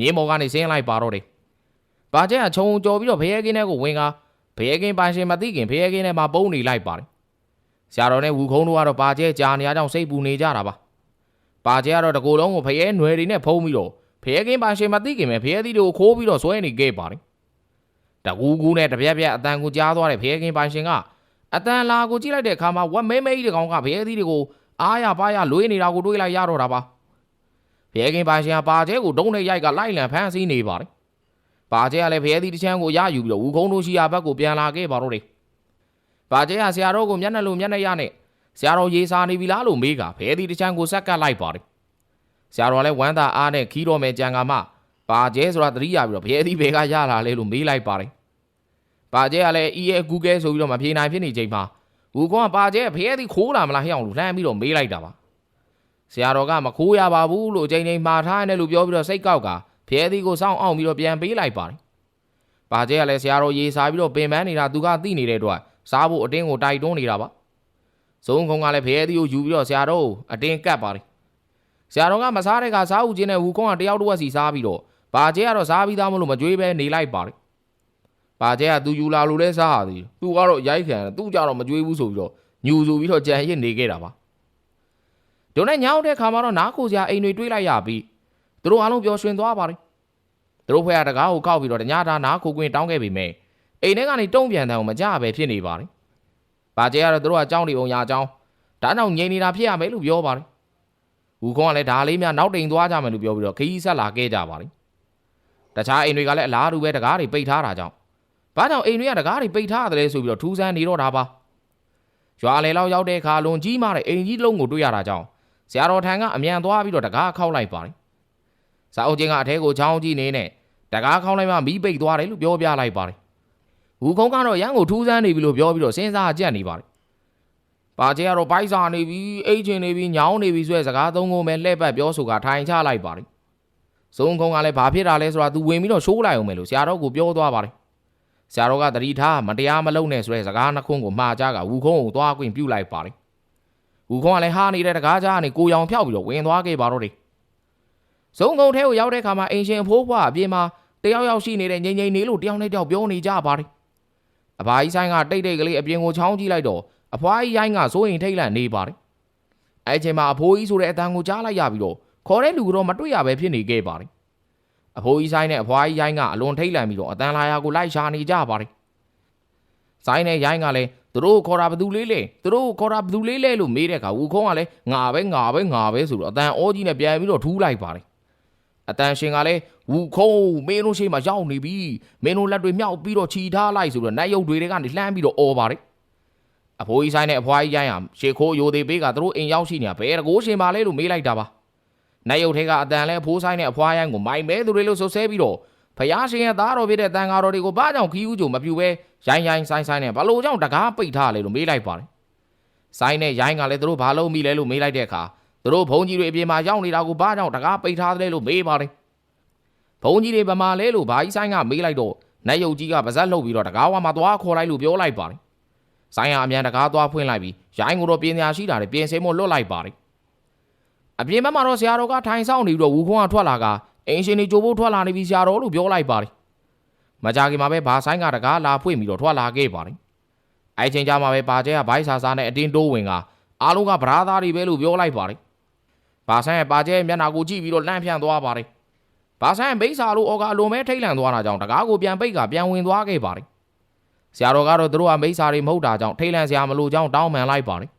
မြေမော်ကနေဆင်းလိုက်ပါတော့တယ်။ပါကျဲကခြုံကြော်ပြီးတော့ဖျဲကင်းထဲကိုဝင်ကားဖျဲကင်းပိုင်ရှင်မသိခင်ဖျဲကင်းထဲမှာပုံနေလိုက်ပါတယ်။ဆရာတော်နဲ့ဝူခုံးတို့ကတော့ပါကျဲကြာနေရကြောင့်စိတ်ပူနေကြတာပါ။ပါကျဲကတော့တကိုယ်လုံးကိုဖျဲနွယ်တွေနဲ့ဖုံးပြီးတော့ဖျဲကင်းပိုင်ရှင်မသိခင်ပဲဖျဲသီးတွေကိုခိုးပြီးတော့ဆွဲနေခဲ့ပါတယ်။တကူးကူးနဲ့တပြက်ပြက်အတန်ကိုကြားသွားတဲ့ဖျဲကင်းပိုင်ရှင်ကအတန်လာကိုကြည့်လိုက်တဲ့အခါမှာဝက်မဲမဲကြီးတကောင်ကဖျဲသီးတွေကိုအားရပါရလွေးနေတာကိုတွေးလိုက်ရတော့တာပါ။ ဖျဲကင်းပိုင်ရှင်ကပါကျဲကိုဒုံးနဲ့ရိုက်ကလိုက်လံဖမ်းဆီးနေပါတယ်။ပါကျဲကလည်းဖျဲသီးတစ်ချမ်းကိုရယူပြီးတော့ဝူခုံးတို့ရှိရာဘက်ကိုပြန်လာခဲ့ပါတော့တယ်။။ဘာကျဲကဆရာတော်ကိုမျက်နှာလိုမျက်နှာရနဲ့ဆရာတော်ရေးစားနေပြီလားလို့မေးကဖဲဒီတချမ်းကိုဆက်ကပ်လိုက်ပါတယ်။ဆရာတော်လည်းဝမ်းသာအားနဲ့ခီးတော်မယ်ကြံကမှဘာကျဲဆိုတာသတိရပြီးတော့ဖဲဒီဘဲကရလာလဲလို့မေးလိုက်ပါတယ်။ဘာကျဲကလည်း EA Google ဆိုပြီးတော့မဖြေနိုင်ဖြစ်နေချိန်မှာဦးကောကဘာကျဲဖဲဒီခိုးလာမလားဟဲ့အောင်လို့လှမ်းပြီးတော့မေးလိုက်တာပါ။ ဆရာတော်ကမခိုးရပါဘူးလို့အချိန်ချင်းမှားထားတယ်လို့ပြောပြီးတော့စိတ်ကောက်ကဖဲဒီကိုစောင့်အောင်ပြီးတော့ပြန်ပေးလိုက်ပါတယ်။ဘာကျဲကလည်းဆရာတော်ရေးစားပြီးတော့ပင်ပန်းနေတာသူကသိနေတဲ့အတွက်စားဖို့အတင်းကိုတိုက်တွန်းနေတာပါ။ဇုံခုံကလည်းဖဲဒီကိုယူပြီးတော့ဆရာတော်ကိုအတင်းကတ်ပါတယ်။ဆရာတော်ကမစားတဲ့ကစားဦးချင်းနဲ့ဝူကုန်းကတယောက်တစ်ဝက်စီစားပြီးတော့ဘာကျဲကတော့စားပြီးသားမလို့မကြွေးပဲနေလိုက်ပါတယ်။ဘာကျဲကသူယူလာလို့လဲစားရသေးတယ်။သူကတော့ရိုက်ခံတယ်သူကြတော့မကြွေးဘူးဆိုပြီးတော့ညူဆိုပြီးတော့ကြံရစ်နေခဲ့တာပါ။ ဒုနဲ့ညောင်းတဲ့ခါမှာတော့နားခိုစရာအိမ်တွေတွေးလိုက်ရပြီးသူတို့အားလုံးပျော်ရွှင်သွားပါတယ်။သူတို့ဖွဲ့ရတကားကိုကောက်ပြီးတော့ညတာနားခိုကွင်းတောင်းခဲ့ပေမဲ့အိမ်ထဲကနေတုံ့ပြန်တယ်အောင်မကြပဲဖြစ်နေပါတယ်။ဘာကျဲကတော့သူတို့ကကြောင်းနေပုံရအကြောင်းဒါကြောင့်ငြိမ်နေတာဖြစ်ရမယ်လို့ပြောပါတယ်။ဝူခေါင်းကလည်းဒါလေးများနောက်တိမ်သွားကြမယ်လို့ပြောပြီးတော့ခရီးဆက်လာခဲ့ကြပါတယ်။တခြားအိမ်တွေကလည်းအလားတူပဲတကားတွေပိတ်ထားတာကြောင့်ဘာကြောင့်အိမ်တွေကတကားတွေပိတ်ထားရတယ်လဲဆိုပြီးတော့ထူးဆန်းနေတော့တာပါ။ရွာလေလောက်ရောက်တဲ့အခါလွန်ကြီးမားတဲ့အိမ်ကြီးလုံးကိုတွေ့ရတာကြောင့် ဆရာတော်ထံကအမြန်သွားပြီးတော့တကားခောက်လိုက်ပါတယ်။စာအုပ်ချင်းကအထဲကိုချောင်းကြည့်နေနဲ့တကားခောက်လိုက်မှမီးပိတ်သွားတယ်လို့ပြောပြလိုက်ပါတယ်။ဝူခုံးကတော့ရန်ကိုထူးဆန်းနေပြီလို့ပြောပြီးတော့စဉ်းစားကြက်နေပါတယ်။ပါကျဲကတော့ဘိုက်စာနေပြီအိတ်ချင်နေပြီညောင်းနေပြီဆိုတဲ့စကားသုံးခုပဲလှည့်ပတ်ပြောဆိုကထိုင်ချလိုက်ပါတယ်။စုံခုံးကလည်းဘာဖြစ်တာလဲဆိုတာသူဝင်ပြီးတော့ရှိုးလိုက်အောင်မယ်လို့ဆရာတော်ကပြောသွားပါတယ်။ဆရာတော်ကတတိထားမတရားမလုပ်နဲ့ဆိုတဲ့စကားနှစ်ခွန်းကိုမှားကြကဝူခုံးကိုသွားခွင့်ပြုလိုက်ပါတယ်။ ဝူခုံးကလည်းဟာနေတဲ့တကားကြားကနေကိုရောင်ဖြောက်ပြီးတော့ဝင်သွားခဲ့ပါတော့တယ်။စုံခုံးထဲကိုရောက်တဲ့အခါမှာအင်ရှင်အဖိုးဖွားအပြင်မှာတယောက်ယောက်ရှိနေတဲ့ငိမ့်ငိမ့်နေလို့တယောက်နဲ့တယောက်ပြောနေကြပါတယ်။အဘာကြီးဆိုင်ကတိတ်တိတ်ကလေးအပြင်ကိုချောင်းကြည့်လိုက်တော့အဖွားကြီးရိုင်းကစိုးရင်ထိတ်လန့်နေပါတယ်။အဲအချိန်မှာအဖိုးကြီးဆိုတဲ့အတန်ကိုကြားလိုက်ရပြီးတော့ခေါ်တဲ့လူကတော့မတွေ့ရပဲဖြစ်နေခဲ့ပါတယ်။အဖိုးကြီးဆိုင်နဲ့အဖွားကြီးရိုင်းကအလွန်ထိတ်လန့်ပြီးတော့အတန်လာရာကိုလိုက်ရှာနေကြပါတယ်။ဆိုင်နဲ့ရိုင်းကလည်း သူတို့ကိုခေါ်တာဘသူလေးလဲသူတို့ကိုခေါ်တာဘသူလေးလဲလို့မေးတဲ့အခါဝူခုံးကလည်းငါပဲငါပဲငါပဲဆိုတော့အတန်အောကြီးနဲ့ပြန်ပြီးတော့ထူးလိုက်ပါတယ်။အတန်ရှင်ကလည်းဝူခုံးမင်းတို့ရှိမှရောက်နေပြီမင်းတို့လက်တွေမြောက်ပြီးတော့ခြီထားလိုက်ဆိုတော့နတ်ရုပ်တွေကနေလှမ်းပြီးတော့អော်ပါတယ်အဖိုးကြီးဆိုင်နဲ့အဖွားကြီးရိုင်းဟာရှေခိုးယိုသေးပေးကသူတို့အိမ်ရောက်ရှိနေတာဘယ်တကိုးရှင်ပါလဲလို့မေးလိုက်တာပါနတ်ရုပ်ထဲကအတန်လဲအဖိုးဆိုင်နဲ့အဖွားရိုင်းကိုမိုင်မဲသူတွေလို့ဆိုဆဲပြီးတော့ ဖယားရှင်ရဲ့သားတော်ဖြစ်တဲ့တန်ဃာတော်တွေကိုဘာကြောင့်ခီးဦးကြုံမပြူပဲရိုင်းရိုင်းဆိုင်ဆိုင်နဲ့ဘာလို့ကြောင့်တကားပိတ်ထားလဲလို့မေးလိုက်ပါတယ်ဆိုင်နဲ့ရိုင်းကလည်းသူတို့ဘာလို့မိလဲလို့မေးလိုက်တဲ့အခါသူတို့ဘုံကြီးတွေအပြင်မှာရောက်နေတာကိုဘာကြောင့်တကားပိတ်ထားတယ်လို့မေးပါတယ်ဘုံကြီးတွေဗမာလဲလို့ဘာကြီးဆိုင်ကမေးလိုက်တော့နတ်ရုပ်ကြီးကပါဇက်လှုပ်ပြီးတော့တကားဝါမှာသွားခေါ်လိုက်လို့ပြောလိုက်ပါတယ်ဆိုင်ဟာအမြန်တကားသွားဖွင့်လိုက်ပြီးရိုင်းကိုတော့ပြင်ညာရှိတာတွေပြင်ဆင်မို့လွတ်လိုက်ပါတယ်အပြင်ဘက်မှာတော့ဆရာတော်ကထိုင်ဆောင်နေပြီးတော့ဝူခွန်းကထွက်လာက အင်ရှင်နေကြိုးဖို့ထွက်လာနေပြီဆရာတော်လို့ပြောလိုက်ပါတယ်မကြခင်မှာပဲဘာဆိုင်ကတကားလာဖွင့်ပြီးတော့ထွက်လာခဲ့ပါတယ်အဲချိန်ကြမှာပဲပါကျဲကဘိုက်ဆာဆာနဲ့အတင်းတိုးဝင်ကအားလုံးကဗရာသားတွေပဲလို့ပြောလိုက်ပါတယ်ဘာဆိုင်ကပါကျဲမျက်နှာကိုကြည့်ပြီးတော့လန့်ဖြန့်သွားပါတယ်ဘာဆိုင်မိတ်ဆာလို့အော်ကအလွန်မဲထိတ်လန့်သွားတာကြောင့်တကားကိုပြန်ပိတ်ကပြန်ဝင်သွားခဲ့ပါတယ်ဆရာတော်ကတော့သူတို့ကမိတ်ဆာတွေမဟုတ်တာကြောင့်ထိတ်လန့်စရာမလိုကြောင်းတောင်းပန်လိုက်ပါတယ်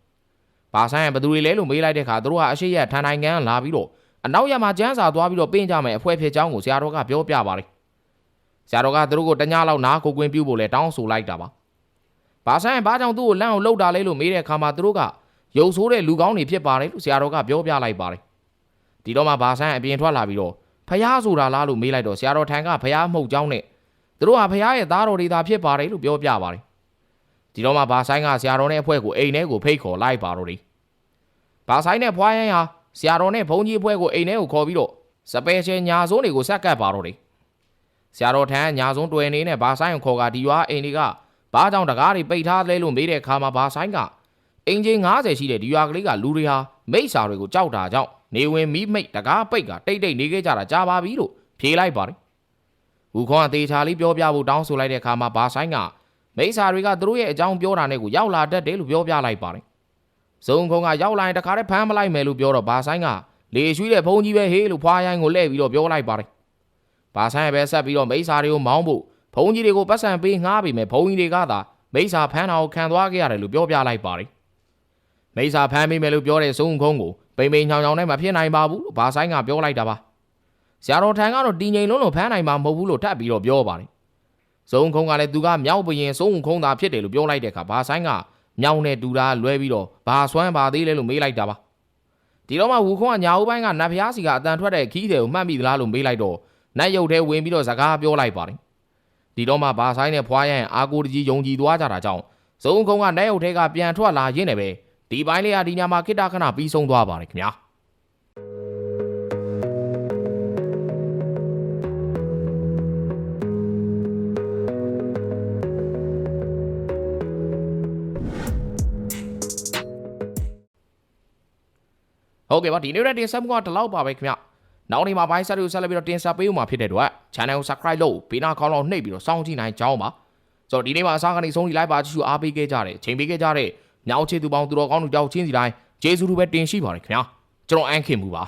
ဘာဆိုင်ကဘသူတွေလဲလို့မေးလိုက်တဲ့အခါသူတို့ကအရှိရထန်နိုင်ငံလာပြီးတော့ အနောက်ရမှာကျန်းစာသွားပြီးတော့ပင့်ကြမယ်အဖွဲဖြစ်ကြောင်းကိုဆရာတော်ကပြောပြပါတယ်ဆရာတော်ကသူတို့ကိုတညလောက်နားကိုကွင်းပြုတ်ဖို့လဲတောင်းဆိုလိုက်တာပါဘာဆိုင်ဘာကြောင့်သူ့ကိုလန့်အောင်လှုပ်တာလဲလို့မေးတဲ့အခါမှာသူတို့ကရုပ်ဆိုးတဲ့လူကောင်းတွေဖြစ်ပါတယ်လို့ဆရာတော်ကပြောပြလိုက်ပါတယ်ဒီတော့မှဘာဆိုင်အပြင်ထွက်လာပြီးတော့ဖျားဆိုတာလားလို့မေးလိုက်တော့ဆရာတော်ထံကဖျားမှုတ်ကြောင်းနဲ့သူတို့ဟာဖျားရဲ့သားတော်တွေသာဖြစ်ပါတယ်လို့ပြောပြပါတယ်ဒီတော့မှဘာဆိုင်ကဆရာတော်နဲ့အဖွဲ့ကိုအိမ်ထဲကိုဖိတ်ခေါ်လိုက်ပါတော့တယ်ဘာဆိုင်နဲ့ဖွားရန်ဟာ ဆရာတော်နဲ့ဘုန်းကြီးအဖွဲ့ကိုအိမ်ထဲကိုခေါ်ပြီးတော့စပယ်ရှယ်ညာစုံးတွေကိုဆက်ကပ်ပါတော့တယ်ဆရာတော်ထံညာစုံးတွေ့နေနဲ့ဘာဆိုင်ကိုခေါ်ကဒီရွာအိမ်တွေကဘာကြောင့်တကားတွေပိတ်ထားလဲလို့မေးတဲ့အခါမှာဘာဆိုင်ကအင်ဂျင်90ရှိတဲ့ဒီရွာကလေးကလူတွေဟာမိတ်စာတွေကိုကြောက်တာကြောင့်နေဝင်မီးမိတ်တကားပိတ်ကတိတ်တိတ်နေခဲ့ကြတာကြားပါပြီလို့ဖြေလိုက်ပါတယ်။ဦးခွန်အသေးချာလေးပြောပြဖို့တောင်းဆိုလိုက်တဲ့အခါမှာဘာဆိုင်ကမိတ်စာတွေကသူတို့ရဲ့အကြောင်းပြောတာနဲ့ကိုရောက်လာတတ်တယ်လို့ပြောပြလိုက်ပါတယ်။ ဇုံခုံကရောက်လာရင်တခါတည်းဖမ်းမလိုက်မယ်လို့ပြောတော့ဘာဆိုင်ကလေရွှေတဲ့ဘုံကြီးပဲဟေးလို့ဖွာရိုင်းကိုလှည့်ပြီးတော့ပြောလိုက်ပါတယ်။ဘာဆိုင်ပဲဆက်ပြီးတော့မိတ်စာတွေကိုမောင်းဖို့ဘုံကြီးတွေကိုပတ်စံပေးငှားပြီးမယ်ဘုံကြီးတွေကသာမိတ်စာဖမ်းတာကိုခံသွားခဲ့ရတယ်လို့ပြောပြလိုက်ပါတယ်။မိတ်စာဖမ်းမိမယ်လို့ပြောတဲ့ဇုံခုံကိုပိန်ပိန်ချောင်ချောင်နဲ့မဖြစ်နိုင်ပါဘူးလို့ဘာဆိုင်ကပြောလိုက်တာပါဆရာတော်ထံကတော့တည်ငြိမ်လုံးလုံးဖမ်းနိုင်မှာမဟုတ်ဘူးလို့ထပ်ပြီးတော့ပြောပါတယ်ဇစုံခုံကလည်းသူကမြောက်ဘရင်စုံခုံသာဖြစ်တယ်လို့ပြောလိုက်တဲ့အခါဘာဆိုင်က မြောက်နဲ့တူတာလွဲပြီးတော့ဘာဆွမ်းပါသေးလဲလို့မေးလိုက်တာပါဒီတော့မှဝူခုံကညာဦးပိုင်းကနတ်ဖျားစီကအတန်ထွက်တဲ့ခီးတယ်ကိုမှတ်မိသလားလို့မေးလိုက်တော့နတ်ရုပ်ထဲဝင်ပြီးတော့စကားပြောလိုက်ပါတယ်ဒီတော့မှဘာဆိုင်နဲ့ဖွားရရင်အာကိုတကြီးယုံကြည်သွားကြတာကြောင့်စုံခုံကနတ်ရုပ်ထဲကပြန်ထွက်လာရင်းနဲ့ပဲဒီပိုင်းလေးကဒီညမှာခိတ္တခဏပြီးဆုံးသွားပါတယ်ခင်ဗျာ ဟုတ်ကဲ့ပါဒီနေ့ရက်တင်ဆက်မှုကဒီလောက်ပါပဲခင်ဗျနောက်နေ့မှာဘိုင်းဆက်တွေကိုဆက်လက်ပြီးတော့တင်ဆက်ပေးဦးမှာဖြစ်တဲ့အတွက် channel ကို subscribe လုပ်ပေးနာခေါင်းလောက်နှိပ်ပြီးတော့စောင့်ကြည့်နိုင်ကြအောင်ပါဆိုတော့ဒီနေ့မှာအစားကနေဆုံးဒီလိုက်ပါကြည့်ရှုအားပေးခဲ့ကြတယ်ချိန်ပေးခဲ့ကြတဲ့မြောက်ချေသူပေါင်းသူတော်ကောင်းတို့ကြောက်ချင်းစီတိုင်းဂျေဇူးတူပဲတင်ရှိပါတယ်ခင်ဗျာကျွန်တော်အန်ခင်မူပါ